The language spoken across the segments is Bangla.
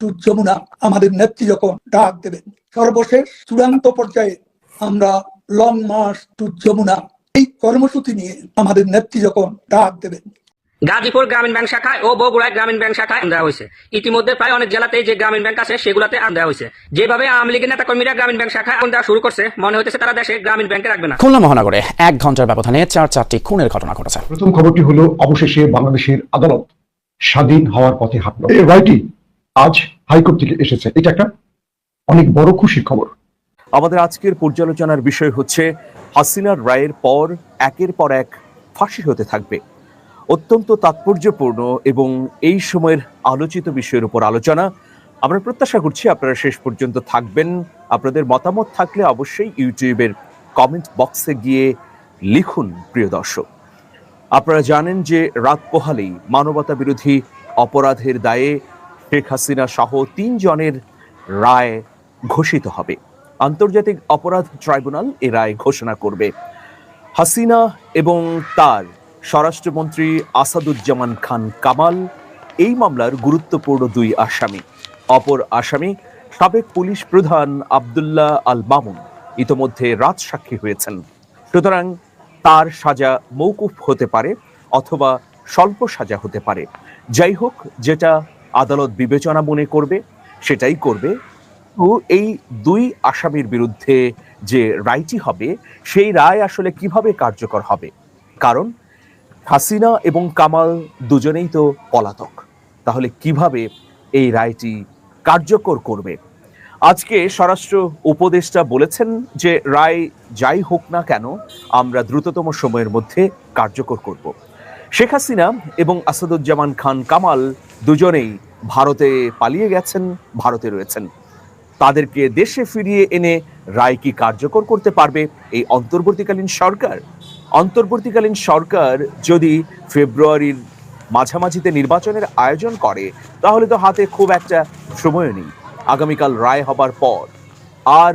টু যমুনা আমাদের নেত্রী যখন ডাক দেবেন, সর্বশেষ চূড়ান্ত পর্যায়ে আমরা লং মার্চ টু যমুনা, এই কর্মসূচি নিয়ে আমাদের নেত্রী যখন ডাক দেবেন গাজীপুর গ্রামীণ ব্যাংক শাখায় ও বগুড়ায় গ্রামীণ ব্যাংক শাখায় দেওয়া হয়েছে। ইতিমধ্যে প্রায় অনেক জেলাতেই যে গ্রামীণ ব্যাংক আছে সেগুলোতে আম দেওয়া হয়েছে। যেভাবে আওয়ামী লীগের নেতা কর্মীরা গ্রামীণ ব্যাংক শাখায় আম দেওয়া শুরু করছে মনে হতেছে তারা দেশে গ্রামীণ ব্যাংকে রাখবে না। খুলনা মহানগরে এক ঘণ্টার ব্যবধানে চার চারটি খুনের ঘটনা ঘটেছে। প্রথম খবরটি হলো অবশেষে বাংলাদেশের আদালত স্বাধীন হওয়ার পথে হাঁটল এই রায়টি আজ হাইকোর্ট থেকে এসেছে। এটা একটা অনেক বড় খুশির খবর। আমাদের আজকের পর্যালোচনার বিষয় হচ্ছে হাসিনার রায়ের পর একের পর এক ফাঁসি হতে থাকবে। অত্যন্ত তাৎপর্যপূর্ণ এবং এই সময়ের আলোচিত বিষয়ের উপর আলোচনা। আমরা প্রত্যাশা করছি আপনারা শেষ পর্যন্ত থাকবেন। আপনাদের মতামত থাকলে অবশ্যই ইউটিউবের কমেন্ট বক্সে গিয়ে লিখুন, প্রিয় দর্শক। আপনারা জানেন যে রাত পোহালেই মানবতা বিরোধী অপরাধের দায়ে শেখ হাসিনা সহ তিনজনের রায় ঘোষিত হবে। আন্তর্জাতিক অপরাধ ট্রাইব্যুনাল এ রায় ঘোষণা করবে। হাসিনা এবং তার স্বরাষ্ট্রমন্ত্রী আসাদুজ্জামান খান কামাল এই মামলার গুরুত্বপূর্ণ দুই আসামি। অপর আসামি সাবেক পুলিশ প্রধান আবদুল্লাহ আল মামুন। ইতোমধ্যে রাজসাক্ষী হয়েছেন। সুতরাং তার সাজা মৌকুফ হতে পারে অথবা স্বল্প সাজা হতে পারে। যাই হোক, যেটা আদালত বিবেচনা মনে করবে, সেটাই করবে। ও এই দুই আসামির বিরুদ্ধে যে রায়টি হবে, সেই রায় আসলে কীভাবে কার্যকর হবে? কারণ হাসিনা এবং কামাল দুজনেই তো পলাতক। তাহলে কীভাবে এই রায়টি কার্যকর করবে? আজকে স্বরাষ্ট্র উপদেষ্টা বলেছেন যে, রায় যাই হোক না কেন, আমরা দ্রুততম সময়ের মধ্যে কার্যকর করব। শেখ হাসিনা এবং আসাদুজ্জামান খান কামাল দুজনেই ভারতে পালিয়ে গেছেন, ভারতে রয়েছেন। তাদেরকে দেশে ফিরিয়ে এনে রায় কি কার্যকর করতে পারবে, এই অন্তর্বর্তীকালীন সরকার অন্তর্বর্তীকালীন সরকার যদি ফেব্রুয়ারির মাঝামাঝিতে নির্বাচনের আয়োজন করে, তাহলে তো হাতে খুব একটা সময় নেই। আগামীকাল রায় হবার পর। আর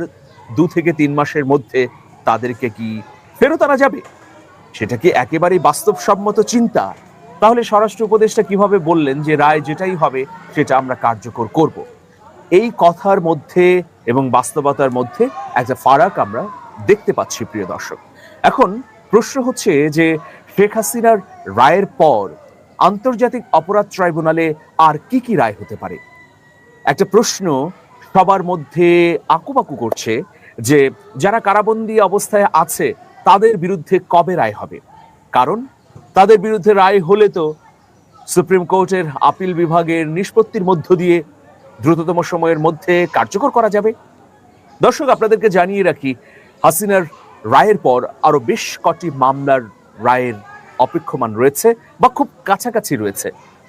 দু থেকে তিন মাসের মধ্যে তাদেরকে কি ফেরত আনা যাবে? সেটা কি একেবারেই বাস্তবসম্মত চিন্তা? তাহলে স্বরাষ্ট্র উপদেষ্টা কীভাবে বললেন যে রায় যেটাই হবে, সেটা আমরা কার্যকর করব? এই কথার মধ্যে এবং বাস্তবতার মধ্যে একটা ফারাক আমরা দেখতে পাচ্ছি, প্রিয় দর্শক। এখন প্রশ্ন হচ্ছে যে শেখ হাসিনার রায়ের পর আন্তর্জাতিক অপরাধ ট্রাইব্যুনালে আর কি কি রায় হতে পারে? একটা প্রশ্ন সবার মধ্যে আকুপাকু করছে যে যারা কারাবন্দী অবস্থায় আছে, তাদের বিরুদ্ধে কবে রায় হবে? কারণ তাদের বিরুদ্ধে রায় হলে তো সুপ্রিম কোর্টের আপিল বিভাগের নিষ্পত্তির মধ্য দিয়ে দ্রুততম সময়ের মধ্যে কার্যকর করা যাবে। দর্শক, আপনাদেরকে জানিয়ে রাখি, হাসিনার রায়ের পর আরও বেশ কটি মামলার রায়ের অপেক্ষমান রয়েছে বা খুব কাছাকাছি রয়েছে।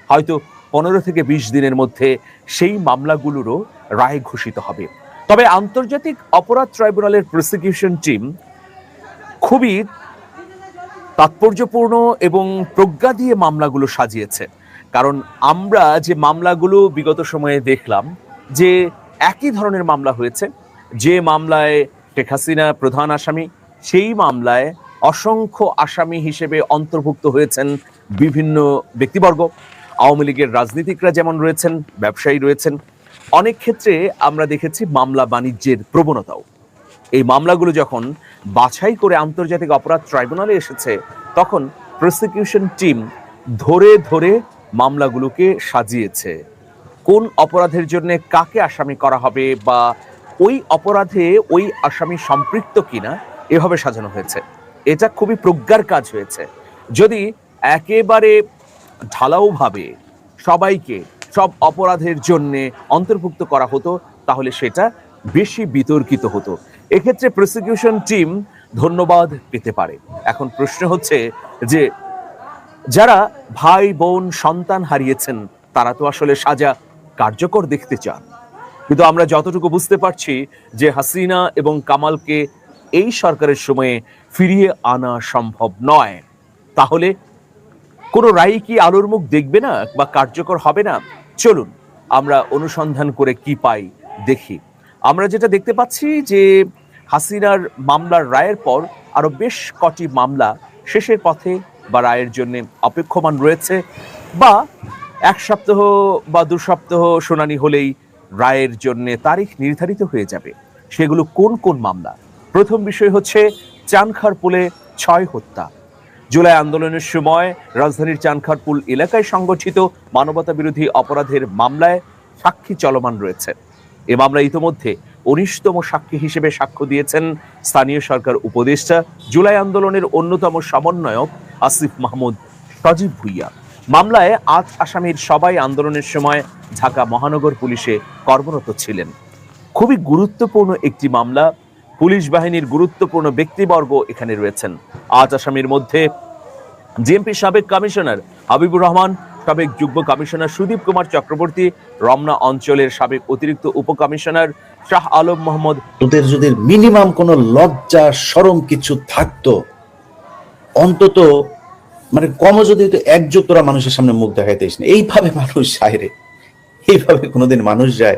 হয়তো পনেরো থেকে বিশ দিনের মধ্যে সেই মামলাগুলোরও রায় ঘোষিত হবে। তবে আন্তর্জাতিক অপরাধ ট্রাইব্যুনালের প্রসিকিউশন টিম খুবই তাৎপর্যপূর্ণ এবং প্রজ্ঞা দিয়ে মামলাগুলো সাজিয়েছে। কারণ আমরা যে মামলাগুলো বিগত সময়ে দেখলাম, যে একই ধরনের মামলা হয়েছে, যে মামলায় শেখ হাসিনা প্রধান আসামি সেই মামলায় অসংখ্য আসামি হিসেবে অন্তর্ভুক্ত হয়েছেন বিভিন্ন ব্যক্তিবর্গ। আওয়ামী লীগের রাজনীতিকরা যেমন রয়েছেন, ব্যবসায়ী রয়েছেন, অনেক ক্ষেত্রে আমরা দেখেছি মামলা বাণিজ্যের প্রবণতাও। এই মামলাগুলো যখন বাছাই করে আন্তর্জাতিক অপরাধ ট্রাইব্যুনালে এসেছে, তখন প্রসিকিউশন টিম ধরে ধরে মামলাগুলোকে সাজিয়েছে। কোন অপরাধের জন্য কাকে আসামি করা হবে বা ওই অপরাধে ওই আসামি সম্পৃক্ত কিনা এভাবে সাজানো হয়েছে। এটা খুবই প্রজ্ঞার কাজ হয়েছে। যদি একেবারে ঢালাওভাবে সবাইকে সব অপরাধের জন্য অন্তর্ভুক্ত করা হতো, তাহলে সেটা বেশি বিতর্কিত হতো। এক্ষেত্রে প্রসিকিউশন টিম ধন্যবাদ পেতে পারে। এখন প্রশ্ন হচ্ছে যে, যারা ভাই, বোন, সন্তান হারিয়েছেন, তারা তো আসলে সাজা কার্যকর দেখতে চান। কিন্তু আমরা যতটুকু বুঝতে পারছি যে হাসিনা এবং কামালকে এই সরকারের সময়ে ফিরিয়ে আনা সম্ভব নয়। তাহলে কোনো রায় কি আলোর মুখ দেখবে না বা কার্যকর হবে না? চলুন, আমরা অনুসন্ধান করে কি পাই দেখি। আমরা যেটা দেখতে পাচ্ছি যে হাসিনার মামলার রায়ের পর আরও বেশ কটি মামলা শেষের পথে বা রায়ের জন্য অপেক্ষমান রয়েছে বা এক সপ্তাহ বা দু সপ্তাহ শুনানি হলেই রায়ের জন্য তারিখ নির্ধারিত হয়ে যাবে। সেগুলো কোন কোন মামলা? প্রথম বিষয় হচ্ছে চানখারপুলে ছয় হত্যা। জুলাই আন্দোলনের সময় রাজধানীর চানখারপুল এলাকায় সংগঠিত মানবতা বিরোধী অপরাধের মামলায় সাক্ষী চলমান রয়েছে। এ মামলায় ইতোমধ্যে উনিশতম সাক্ষী হিসেবে সাক্ষ্য দিয়েছেন স্থানীয় সরকার উপদেষ্টা, জুলাই আন্দোলনের অন্যতম সমন্বয়ক আসিফ মাহমুদ সজীব ভুইয়া। মামলায় আজ আসামির সবাই আন্দোলনের সময় ঢাকা মহানগর পুলিশে কর্মরত ছিলেন। খুবই গুরুত্বপূর্ণ একটি মামলা পুলিশ বাহিনীর গুরুত্বপূর্ণ ব্যক্তিবর্গ এখানে রয়েছেন। আজ আসামির মধ্যে জিএমপি সাবেক কমিশনার হাবিবুর রহমান, সাবেক যুগ্ম কমিশনার সুদীপ কুমার চক্রবর্তী, রমনা অঞ্চলের সাবেক অতিরিক্ত উপকমিশনার শাহ আলম মোহাম্মদ। তোদের যদি মিনিমাম কোনো লজ্জা সরম কিছু থাকতো, অন্তত মানে কমও যদি একযোগ তোরা মানুষের সামনে মুখ দেখাইতিস না। এইভাবে মানুষ যায় রে। এইভাবে কোনোদিন মানুষ যায়।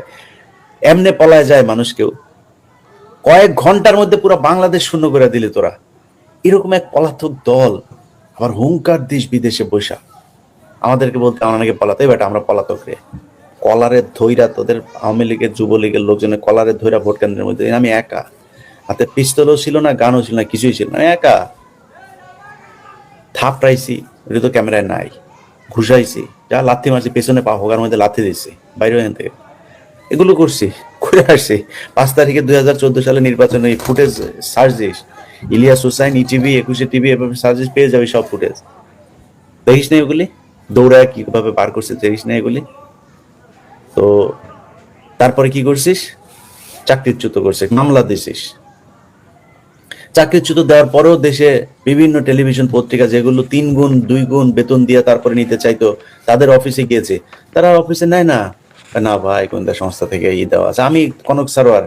এমনে পলায় যায় মানুষ কেউ কয়েক ঘণ্টার মধ্যে পুরো বাংলাদেশ শূন্য করে দিলে তোরা। এরকম এক পলাতক দল আবার হুঙ্কার দেশ বিদেশে বৈশা আমাদেরকে বলতে আমরা নাকি পলাতে বেটা, আমরা পলাতক রে। কলারের ধৈরা তোদের আওয়ামী লীগের, যুবলীগের লোকজনের কলারের ধৈরা ভোট কেন্দ্রের মধ্যে। আমি একা। হাতে পিস্তলও ছিল না, গানও ছিল না, কিছুই ছিল না। একা। থাপড়াইছি, এটা তো ক্যামেরায় নাই। ঘুষাইছি। যা লাথি মারছি, পেছনে পা হোগার মধ্যে লাথি দিছি বাইরে থেকে। এগুলো করছি করে আসছি পাঁচ তারিখে দুই হাজার চোদ্দ সালে নির্বাচনে footage search this. Ilias Hussain, ETV, Ekushey TV এভাবে সার্চ পেয়ে যাবে সব ফুটেজ দেখিস না এগুলি? দৌড়ায় কীভাবে পার করছে দেখিস না এগুলি? তো তারপরে কি করছিস? চাকরিচ্যুত করছে মামলা দিছিস। চাকরিচ্যুত দেওয়ার পরেও দেশে বিভিন্ন টেলিভিশন পত্রিকা যেগুলো তিন গুণ, দুই গুণ বেতন দিয়ে তারপরে নিতে চাইতো, তাদের অফিসে গিয়েছে। তারা অফিসে নেয় না। না ভাই কোনটা সংস্থা থেকে ই দেওয়া আছে। আমি কনক সারোয়ার,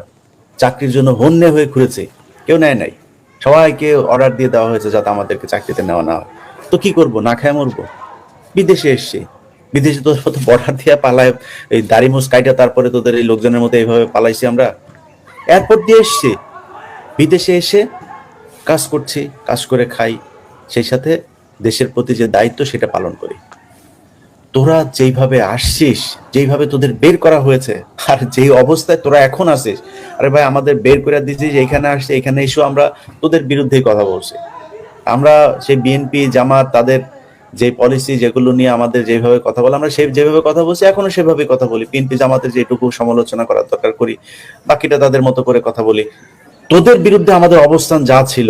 চাকরির জন্য হন্যে হয়ে ঘুরেছি। কেউ নেয় নাই। সবাইকে অর্ডার দিয়ে দেওয়া হয়েছে যাতে আমাদেরকে চাকরিতে নেওয়া না হয়। তো কি করব? না খায় মরবো? বিদেশে এসছি। বিদেশে তো বর্ডার দিয়ে পালায়, এই দাড়ি মুস কাইটা তারপরে তোদের এই লোকজনের মতো এইভাবে পালাইছি আমরা। এয়ারপোর্ট দিয়ে এসছি। বিদেশে এসে কাজ করছি, কাজ করে খাই। সেই সাথে দেশের প্রতি যে দায়িত্ব সেটা পালন করি। তোরা যেইভাবে আসছিস, যেইভাবে তোদের বের করা হয়েছে, আর যেই অবস্থায় তোরা এখন আসিস আরে ভাই আমাদের বের করে দিয়েছিস এখানে আসছে, এখানে এসেও আমরা তোদের বিরুদ্ধেই কথা বলছি। আমরা সেই বিএনপি, জামাত, তাদের যে পলিসি যেগুলো নিয়ে আমাদের যেভাবে কথা বলে, আমরা সেই যেভাবে কথা বলছি, এখনও সেভাবে কথা বলি। বিএনপি, জামাতের যেটুকু সমালোচনা করার দরকার করি, বাকিটা তাদের মতো করে কথা বলি। তোদের বিরুদ্ধে আমাদের অবস্থান যা ছিল